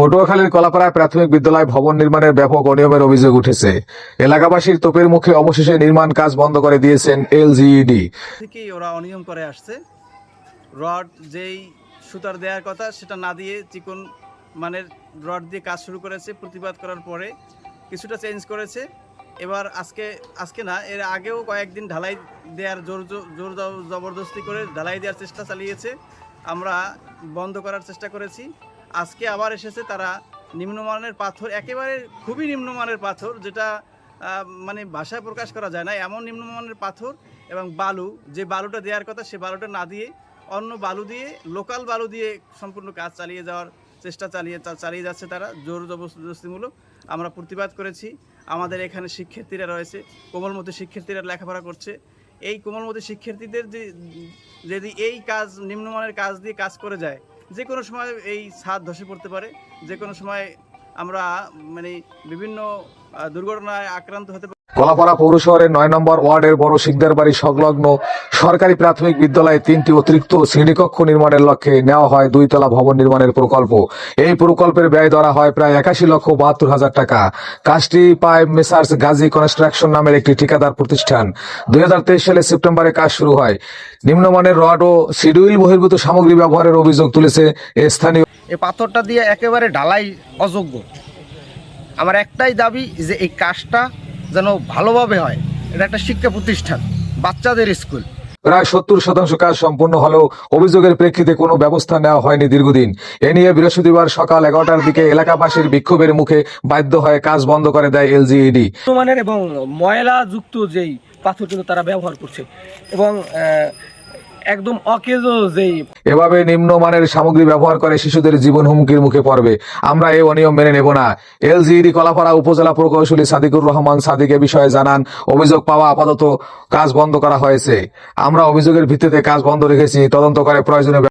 পটুয়াখালীর কলাপাড়ায় প্রাথমিক বিদ্যালয় ভবন নির্মাণের ব্যাপক অনিয়মের অভিযোগ উঠেছে। এলাকাবাসীর তোপের মুখে অবশেষে নির্মাণ কাজ বন্ধ করে দিয়েছেন এলজিইডি। থেকেই ওরা অনিয়ম করে আসছে। রড যেই সুতার দেওয়ার কথা, সেটা না দিয়ে চিকন মানের রড দিয়ে কাজ শুরু করেছে, প্রতিবাদ করার পরে কিছুটা চেঞ্জ করেছে। এবার আজকে আজকে না, এর আগেও কয়েকদিন ঢালাই দেওয়ার জোর জোর জবরদস্তি করে ঢালাই দেওয়ার চেষ্টা চালিয়েছে। আমরা বন্ধ করার চেষ্টা করেছি। আজকে আবার এসেছে তারা নিম্নমানের পাথর, একেবারে খুবই নিম্নমানের পাথর, যেটা মানে ভাষায় প্রকাশ করা যায় না। এমন নিম্নমানের পাথর এবং বালু, যে বালুটা দেওয়ার কথা, সে বালুটা না দিয়ে, অন্য বালু দিয়ে, লোকাল বালু দিয়ে সম্পূর্ণ কাজ চালিয়ে যাওয়ার চেষ্টা চালিয়ে চালিয়ে যাচ্ছে তারা। জোর জবরদস্তিমূলক আমরা প্রতিবাদ করেছি। আমাদের এখানে শিক্ষার্থীরা রয়েছে, কোমলমতি শিক্ষার্থীরা লেখাপড়া করছে। এই কোমলমতি শিক্ষার্থীদের যে, যদি এই কাজ, নিম্নমানের কাজ দিয়ে কাজ করে যায় যে কোনো সময় এই ছাদ ধসে পড়তে পারে, যে কোনো সময় আমরা মানে বিভিন্ন দুর্ঘটনায় আক্রান্ত হতে কলাপাড়া পৌর শহরের নয় নম্বর ওয়ার্ডের বড় শিকদার বাড়ি সংলগ্ন সরকারি প্রাথমিক বিদ্যালয়ে তিনটি অতিরিক্ত শ্রেণীকক্ষ নির্মাণের লক্ষ্যে নেওয়া হয় দুইতলা ভবন নির্মাণের প্রকল্প। এই প্রকল্পের ব্যয় ধরা হয় প্রায় একাশি লক্ষ বাহাত্তর হাজার টাকা। কাজটি পায় মেসার্স গাজী কনস্ট্রাকশন নামের একটি ঠিকাদার প্রতিষ্ঠান। দুই সালে সেপ্টেম্বরে কাজ শুরু হয়। নিম্নমানের রড ও শিডিউল বহির্ভূত সামগ্রী ব্যবহারের অভিযোগ তুলেছে স্থানীয় এই পাথরটা দিয়ে একেবারে ঢালাই অযোগ্য। আমার একটাই দাবি যে এই কাজটা যেন ভালোভাবে হয়। এটা একটা শিক্ষা প্রতিষ্ঠান বাচ্চাদের স্কুল। প্রায় সত্তর শতাংশ কাজ সম্পূর্ণ হলেও অভিযোগের প্রেক্ষিতে কোনো ব্যবস্থা নেওয়া হয়নি দীর্ঘদিন। এ নিয়ে বৃহস্পতিবার সকাল এগারোটার দিকে এলাকাবাসীর বিক্ষোভের মুখে বাধ্য হয়ে কাজ বন্ধ করে দেয় এলজিইডি। এবং ময়লা যুক্ত যেই পাথর কিন্তু তারা ব্যবহার করছে এবং আহ, একদম যেই। এভাবে নিম্নমানের সামগ্রী ব্যবহার করে শিশুদের জীবন হুমকির মুখে পড়বে। আমরা এই অনিয়ম মেনে নেব না। এলজিইডি কলাপাড়া উপজেলা প্রকৌশলী সাদিকুর রহমান সাদিক বিষয়ে জানান, অভিযোগ পাওয়া আপাতত কাজ বন্ধ করা হয়েছে। আমরা অভিযোগের ভিত্তিতে কাজ বন্ধ রেখেছি, তদন্ত করে প্রয়োজনীয়